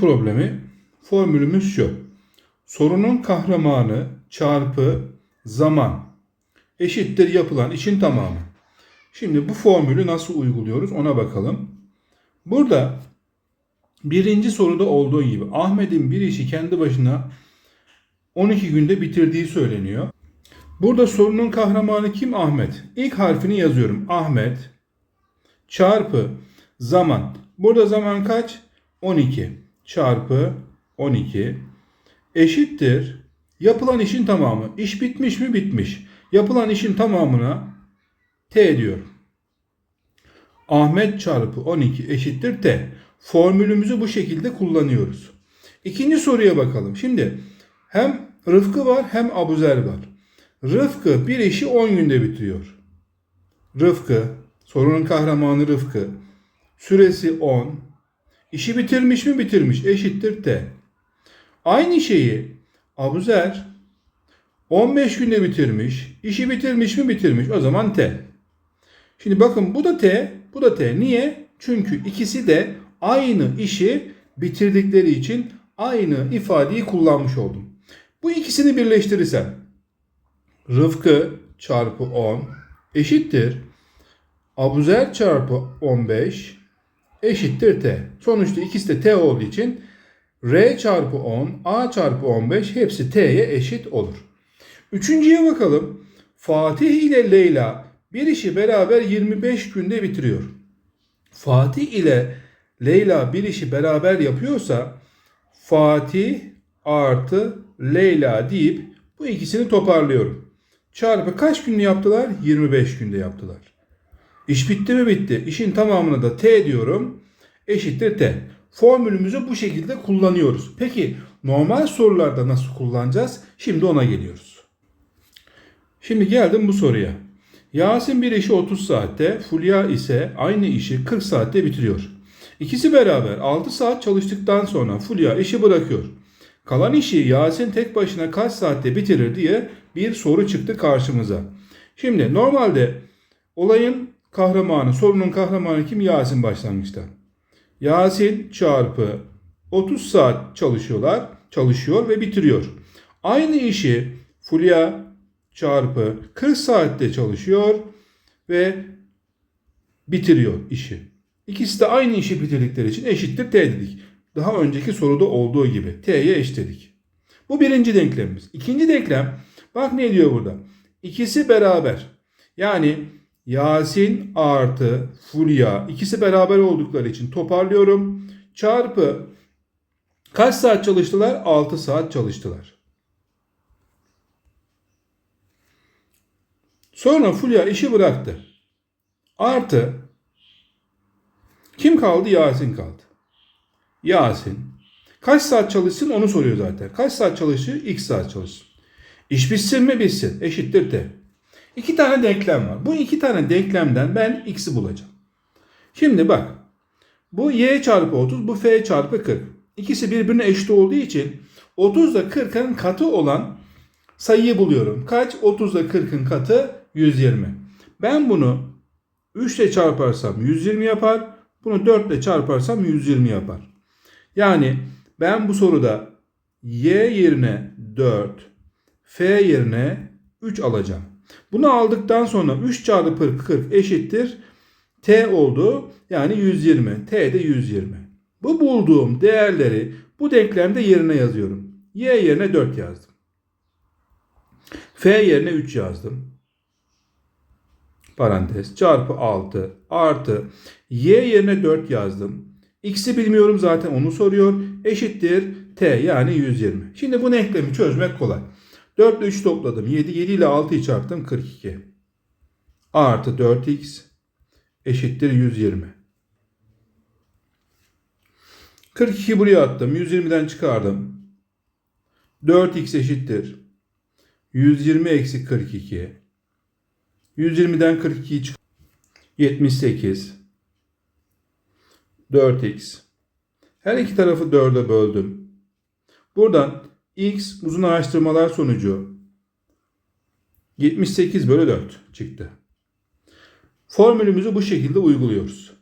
problemi formülümüz şu. Sorunun kahramanı çarpı zaman eşittir yapılan işin tamamı. Şimdi bu formülü nasıl uyguluyoruz ona bakalım. Burada birinci soruda olduğu gibi Ahmet'in bir işi kendi başına 12 günde bitirdiği söyleniyor. Burada sorunun kahramanı kim? Ahmet. İlk harfini yazıyorum. Ahmet çarpı zaman. Burada zaman kaç? 12 çarpı 12 eşittir. Yapılan işin tamamı. İş bitmiş mi? Bitmiş. Yapılan işin tamamına T diyorum. Ahmet çarpı 12 eşittir T. Formülümüzü bu şekilde kullanıyoruz. İkinci soruya bakalım. Şimdi hem Rıfkı var hem Abuzer var. Rıfkı bir işi 10 günde bitiriyor. Rıfkı, sorunun kahramanı Rıfkı. Süresi 10. İşi bitirmiş mi bitirmiş eşittir T. Aynı şeyi Abuzer 15 günde bitirmiş. İşi bitirmiş mi bitirmiş o zaman T. Şimdi bakın bu da T, bu da T. Niye? Çünkü ikisi de aynı işi bitirdikleri için aynı ifadeyi kullanmış oldum. Bu ikisini birleştirirsem Rıfkı çarpı 10 eşittir. Abuzer çarpı 15 eşittir T. Sonuçta ikisi de T olduğu için R çarpı 10, A çarpı 15 hepsi T'ye eşit olur. Üçüncüye bakalım. Fatih ile Leyla bir işi beraber 25 günde bitiriyor. Fatih ile Leyla bir işi beraber yapıyorsa Fatih artı Leyla deyip bu ikisini toparlıyorum. Çarpı kaç günde yaptılar? 25 günde yaptılar. İş bitti mi bitti. İşin tamamına da T diyorum. Eşittir T. Formülümüzü bu şekilde kullanıyoruz. Peki normal sorularda nasıl kullanacağız? Şimdi ona geliyoruz. Şimdi geldim bu soruya. Yasin bir işi 30 saatte, Fulya ise aynı işi 40 saatte bitiriyor. İkisi beraber 6 saat çalıştıktan sonra Fulya işi bırakıyor. Kalan işi Yasin tek başına kaç saatte bitirir diye bir soru çıktı karşımıza. Şimdi normalde olayın kahramanı, sorunun kahramanı kim? Yasin başlangıçta. Yasin çarpı 30 saat çalışıyorlar, çalışıyor ve bitiriyor. Aynı işi Fulya çarpı 40 saatte çalışıyor ve bitiriyor işi. İkisi de aynı işi bitirdikleri için eşittir T dedik. Daha önceki soruda olduğu gibi T'ye eşitledik. Bu birinci denklemimiz. İkinci denklem bak ne diyor burada. İkisi beraber. Yani Yasin artı Fulya ikisi beraber oldukları için toparlıyorum. Çarpı kaç saat çalıştılar? 6 saat çalıştılar. Sonra Fulya işi bıraktı. Artı kim kaldı? Yasin kaldı. Yasin. Kaç saat çalışsın onu soruyor zaten. Kaç saat çalışır? X saat çalışsın. İş bitsin mi bitsin. Eşittir T. İki tane denklem var. Bu iki tane denklemden ben x'i bulacağım. Şimdi bak. Bu y çarpı 30, bu f çarpı 40. İkisi birbirine eşit olduğu için 30 ile 40'ın katı olan sayıyı buluyorum. Kaç? 30 ile 40'ın katı 120. Ben bunu 3 ile çarparsam 120 yapar. Bunu 4 ile çarparsam 120 yapar. Yani ben bu soruda y yerine 4, f yerine 3 alacağım. Bunu aldıktan sonra 3 çarpı 40 eşittir. T oldu. Yani 120. T de 120. Bu bulduğum değerleri bu denklemde yerine yazıyorum. Y yerine 4 yazdım. F yerine 3 yazdım. Parantez çarpı 6 artı Y yerine 4 yazdım. X'i bilmiyorum zaten onu soruyor. Eşittir T yani 120. Şimdi bu denklemi çözmek kolay. 4 ile 3 topladım. 7. 7 ile 6'yı çarptım. 42. Artı 4x eşittir 120. 42 buraya attım. 120'den çıkardım. 4x eşittir. 120 eksi 42. 120'den 42'yi çık 78. 4x. Her iki tarafı 4'e böldüm. Buradan x uzun araştırmalar sonucu 78 bölü 4 çıktı. Formülümüzü bu şekilde uyguluyoruz.